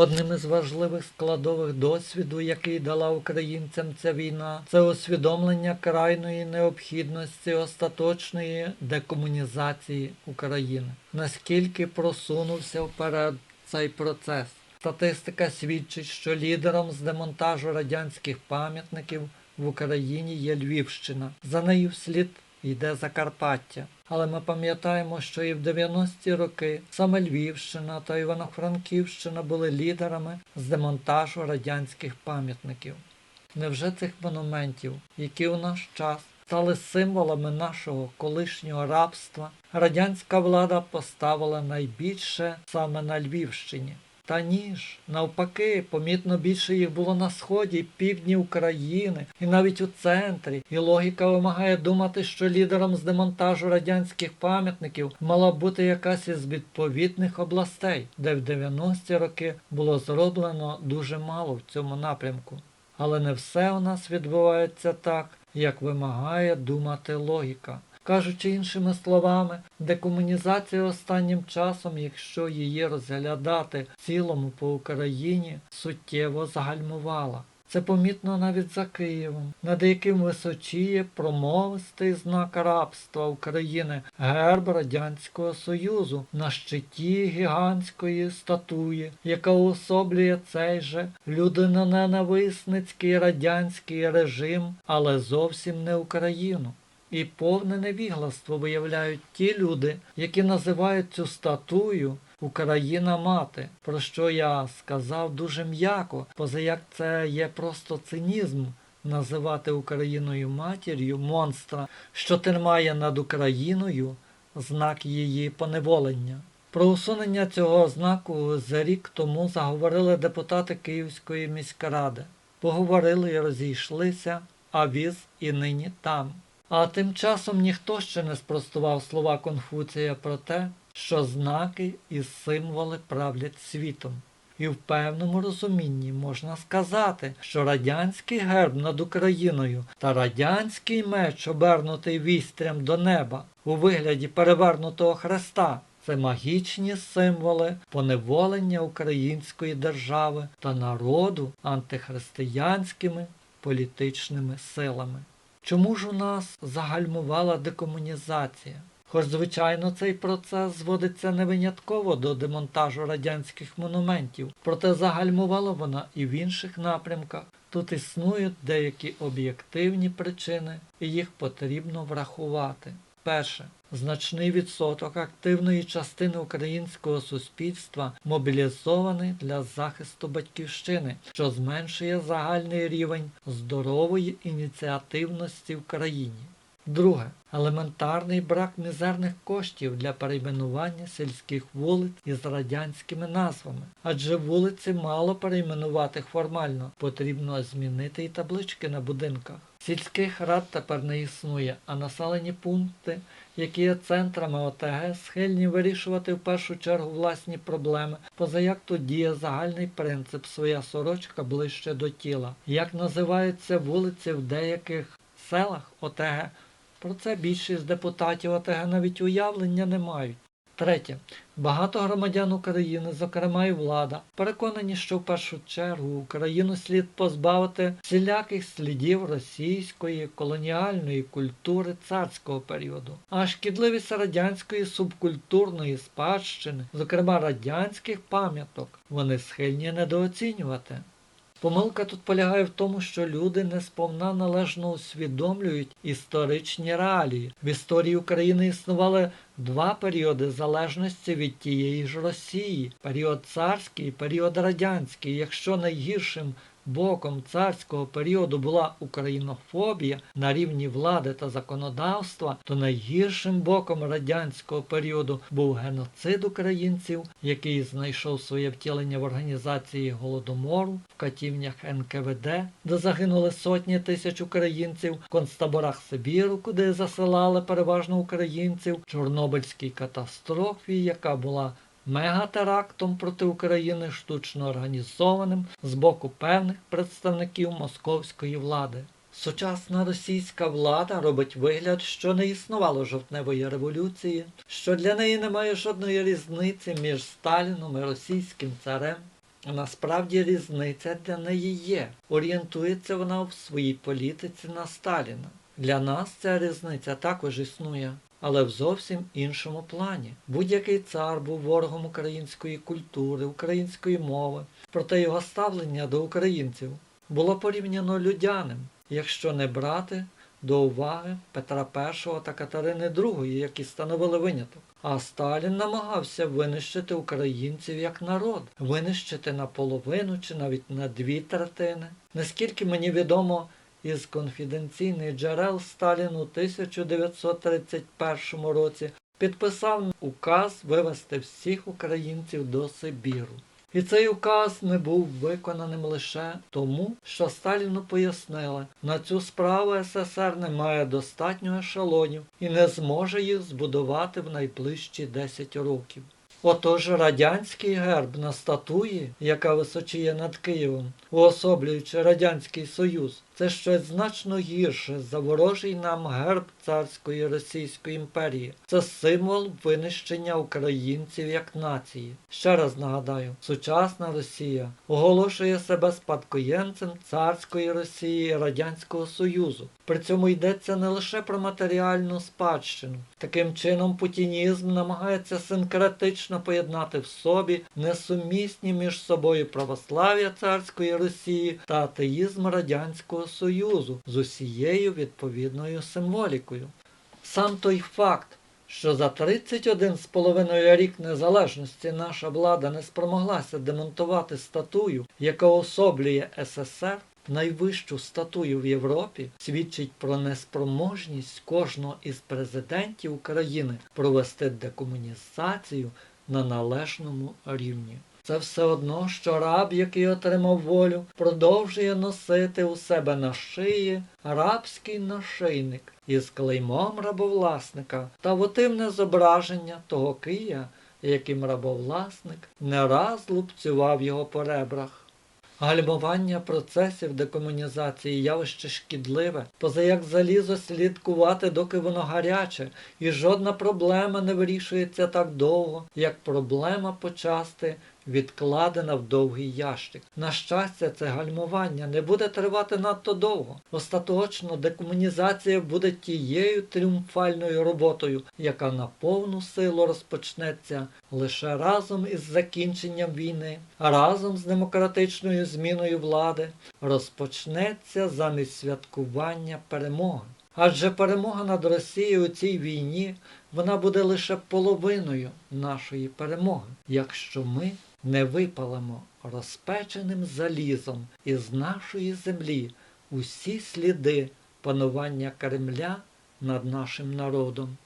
Одним із важливих складових досвіду, який дала українцям ця війна, це усвідомлення крайної необхідності остаточної декомунізації України. Наскільки просунувся вперед цей процес? Статистика свідчить, що лідером з демонтажу радянських пам'ятників в Україні є Львівщина. За нею вслід йде Закарпаття. Але ми пам'ятаємо, що і в 90-ті роки саме Львівщина та Івано-Франківщина були лідерами з демонтажу радянських пам'ятників. Невже цих монументів, які у наш час стали символами нашого колишнього рабства, радянська влада поставила найбільше саме на Львівщині? Та ні ж, навпаки, помітно більше їх було на сході і півдні України, і навіть у центрі. І логіка вимагає думати, що лідером з демонтажу радянських пам'ятників мала бути якась із відповідних областей, де в 90-ті роки було зроблено дуже мало в цьому напрямку. Але не все у нас відбувається так, як вимагає думати логіка. Кажучи іншими словами, декомунізація останнім часом, якщо її розглядати в цілому по Україні, суттєво загальмувала. Це помітно навіть за Києвом, над яким височіє промовистий знак рабства України, герб Радянського Союзу на щиті гігантської статуї, яка уособлює цей же людиноненависницький радянський режим, але зовсім не Україну. І повне невігластво виявляють ті люди, які називають цю статую Україна мати, про що я сказав дуже м'яко, позаяк це є просто цинізм називати Україною матір'ю монстра, що тримає над Україною знак її поневолення. Про усунення цього знаку за рік тому заговорили депутати Київської міськради. Поговорили і розійшлися, а віз і нині там. А тим часом ніхто ще не спростував слова Конфуція про те, що знаки і символи правлять світом. І в певному розумінні можна сказати, що радянський герб над Україною та радянський меч, обернутий вістрям до неба у вигляді перевернутого хреста, це магічні символи поневолення української держави та народу антихристиянськими політичними силами. Чому ж у нас загальмувала декомунізація? Хоч, звичайно, цей процес зводиться не винятково до демонтажу радянських монументів, проте загальмувала вона і в інших напрямках. Тут існують деякі об'єктивні причини, і їх потрібно врахувати. Перше. Значний відсоток активної частини українського суспільства мобілізований для захисту батьківщини, що зменшує загальний рівень здорової ініціативності в країні. Друге. Елементарний брак мізерних коштів для перейменування сільських вулиць із радянськими назвами. Адже вулиці мало перейменувати формально, потрібно змінити і таблички на будинках. Сільських рад тепер не існує, а населені пункти, які є центрами ОТГ, схильні вирішувати в першу чергу власні проблеми, позаяк тут діє загальний принцип своя сорочка ближче до тіла. Як називаються вулиці в деяких селах ОТГ, про це більшість депутатів ОТГ навіть уявлення не мають. Третє. Багато громадян України, зокрема і влада, переконані, що в першу чергу Україну слід позбавити всіляких слідів російської колоніальної культури царського періоду, а шкідливість радянської субкультурної спадщини, зокрема радянських пам'яток, вони схильні недооцінювати. Помилка тут полягає в тому, що люди не сповна належно усвідомлюють історичні реалії. В історії України існували два періоди залежності від тієї ж Росії: період царський і період радянський. Якщо найгіршим боком царського періоду була українофобія на рівні влади та законодавства, то найгіршим боком радянського періоду був геноцид українців, який знайшов своє втілення в організації Голодомору, в катівнях НКВД, де загинули сотні тисяч українців, в концтаборах Сибіру, куди засилали переважно українців, Чорнобильській катастрофі, яка була мегатерактом проти України штучно організованим з боку певних представників московської влади. Сучасна російська влада робить вигляд, що не існувало жовтневої революції, що для неї немає жодної різниці між Сталіном і російським царем. А Насправді різниця для неї є. Орієнтується вона в своїй політиці на Сталіна. Для нас ця різниця також існує, але в зовсім іншому плані. Будь-який цар був ворогом української культури, української мови, проте його ставлення до українців було порівняно людяним, якщо не брати до уваги Петра І та Катерини II, які становили виняток. А Сталін намагався винищити українців як народ, винищити наполовину чи навіть на дві третини. Наскільки мені відомо, із конфіденційних джерел Сталін у 1931 році підписав указ вивести всіх українців до Сибіру. І цей указ не був виконаним лише тому, що Сталіну пояснили, на цю справу СССР не має достатньо ешелонів і не зможе їх збудувати в найближчі 10 років. Отож радянський герб на статуї, яка височіє над Києвом, уособлюючи Радянський Союз, це щось значно гірше за ворожий нам герб царської Російської імперії. Це символ винищення українців як нації. Ще раз нагадаю, сучасна Росія оголошує себе спадкоємцем царської Росії і Радянського Союзу. При цьому йдеться не лише про матеріальну спадщину. Таким чином, путінізм намагається синкретично поєднати в собі несумісні між собою православ'я царської Росії та атеїзм Радянського Союзу з усією відповідною символікою. Сам той факт, що за 31 з половиною рік незалежності наша влада не спромоглася демонтувати статую, яка особлює СССР, найвищу статую в Європі, свідчить про неспроможність кожного із президентів України провести декомунізацію на належному рівні. Це все одно, що раб, який отримав волю, продовжує носити у себе на шиї рабський нашийник із клеймом рабовласника та вотивне зображення того Кия, яким рабовласник не раз лупцював його по ребрах. Гальмування процесів декомунізації явище шкідливе, поза як залізо слідкувати, доки воно гаряче, і жодна проблема не вирішується так довго, як проблема почасти відкладена в довгий ящик. На щастя, це гальмування не буде тривати надто довго. Остаточно декомунізація буде тією тріумфальною роботою, яка на повну силу розпочнеться лише разом із закінченням війни, разом з демократичною зміною влади розпочнеться замість святкування перемоги. Адже перемога над Росією у цій війні вона буде лише половиною нашої перемоги, якщо ми не випалимо розпеченим залізом із нашої землі усі сліди панування Кремля над нашим народом.